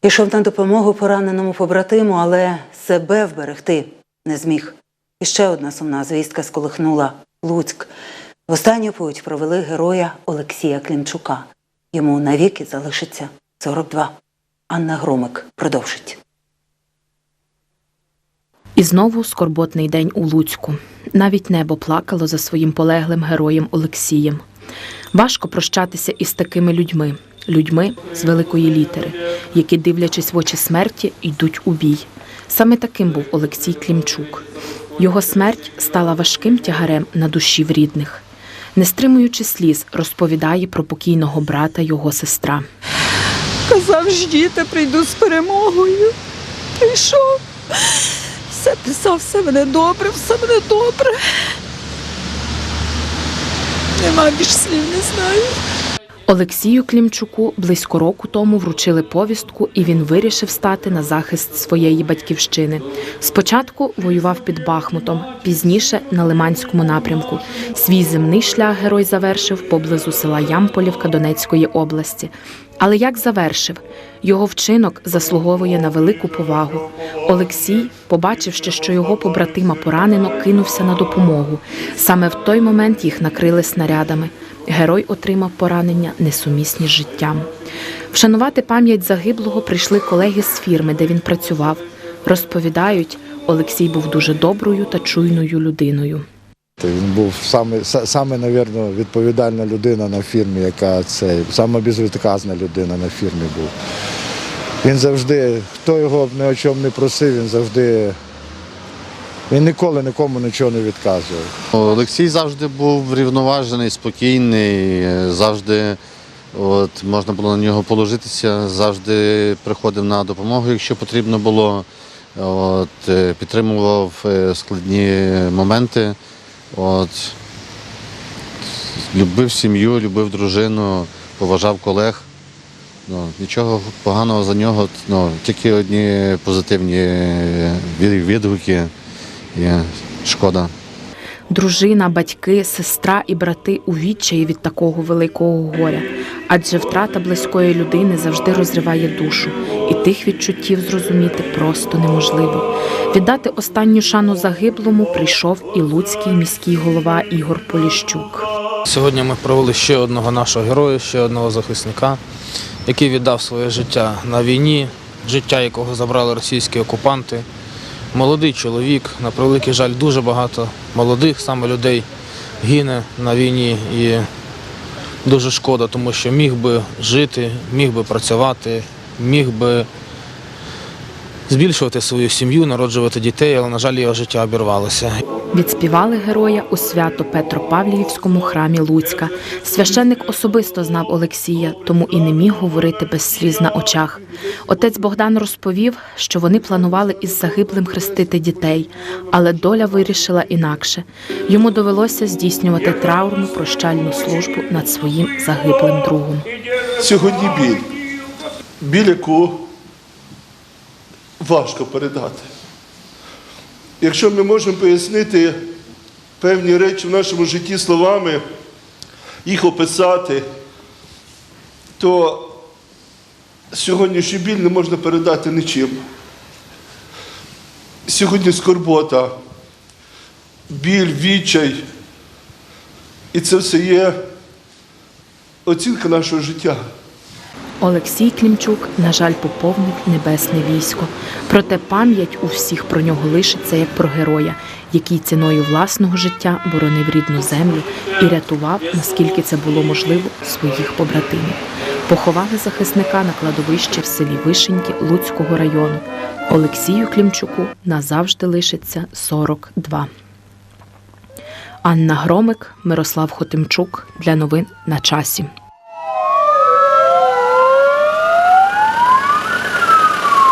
Пішов на допомогу пораненому побратиму, але себе вберегти не зміг. І ще одна сумна звістка сколихнула Луцьк. В останню путь провели героя Олексія Клімчука. Йому навіки залишиться 42. Анна Громик продовжить. І знову скорботний день у Луцьку. Навіть небо плакало за своїм полеглим героєм Олексієм. Важко прощатися із такими людьми, людьми з великої літери, які, дивлячись в очі смерті, йдуть у бій. Саме таким був Олексій Клімчук. Його смерть стала важким тягарем на душі в рідних. Не стримуючи сліз, розповідає про покійного брата його сестра. Казав, ждіте, прийду з перемогою. Прийшов. Все писав, все мене добре, все мене добре. Нема більш слів, не знаю. Олексію Клімчуку близько року тому вручили повістку, і він вирішив стати на захист своєї батьківщини. Спочатку воював під Бахмутом, пізніше на Лиманському напрямку. Свій земний шлях герой завершив поблизу села Ямполівка Донецької області. Але як завершив? Його вчинок заслуговує на велику повагу. Олексій, побачивши, що його побратима поранено, кинувся на допомогу. Саме в той момент їх накрили снарядами. Герой отримав поранення несумісні з життям. Вшанувати пам'ять загиблого прийшли колеги з фірми, де він працював. Розповідають, Олексій був дуже доброю та чуйною людиною. Він був саме, саме навірно, відповідальна людина на фірмі, яка це саме безвідказна людина на фірмі був. Він завжди, хто його ні о чому не просив, він завжди. Він ніколи нікому нічого не відказував. Олексій завжди був рівноважений, спокійний, завжди от, можна було на нього положитися, завжди приходив на допомогу, якщо потрібно було. От, е, підтримував е, складні моменти. От, любив сім'ю, любив дружину, поважав колег. Ну, нічого поганого за нього, ну, тільки одні позитивні відгуки. І шкода. Дружина, батьки, сестра і брати у відчаї від такого великого горя, адже втрата близької людини завжди розриває душу, і тих відчуттів зрозуміти просто неможливо. Віддати останню шану загиблому прийшов і луцький міський голова Ігор Поліщук. Сьогодні ми провели ще одного нашого героя, ще одного захисника, який віддав своє життя на війні, життя якого забрали російські окупанти. Молодий чоловік, на превеликий жаль, дуже багато молодих саме людей гине на війні. І дуже шкода, тому що міг би жити, міг би працювати, міг би збільшувати свою сім'ю, народжувати дітей, але, на жаль, його життя обірвалося. Відспівали героя у свято Петропавліївському храмі Луцька. Священник особисто знав Олексія, тому і не міг говорити без сліз на очах. Отець Богдан розповів, що вони планували із загиблим хрестити дітей, але доля вирішила інакше. Йому довелося здійснювати траурну прощальну службу над своїм загиблим другом. Сьогодні біль. Біль, яку важко передати. Якщо ми можемо пояснити певні речі в нашому житті словами, їх описати, то сьогоднішній біль не можна передати нічим. Сьогодні скорбота, біль, відчай. І це все є оцінка нашого життя. Олексій Клімчук, на жаль, поповнив небесне військо. Проте пам'ять у всіх про нього лишиться як про героя, який ціною власного життя боронив рідну землю і рятував, наскільки це було можливо, своїх побратимів. Поховали захисника на кладовищі в селі Вишеньки Луцького району. Олексію Клімчуку назавжди лишиться 42. Анна Громик, Мирослав Хотимчук для новин на часі.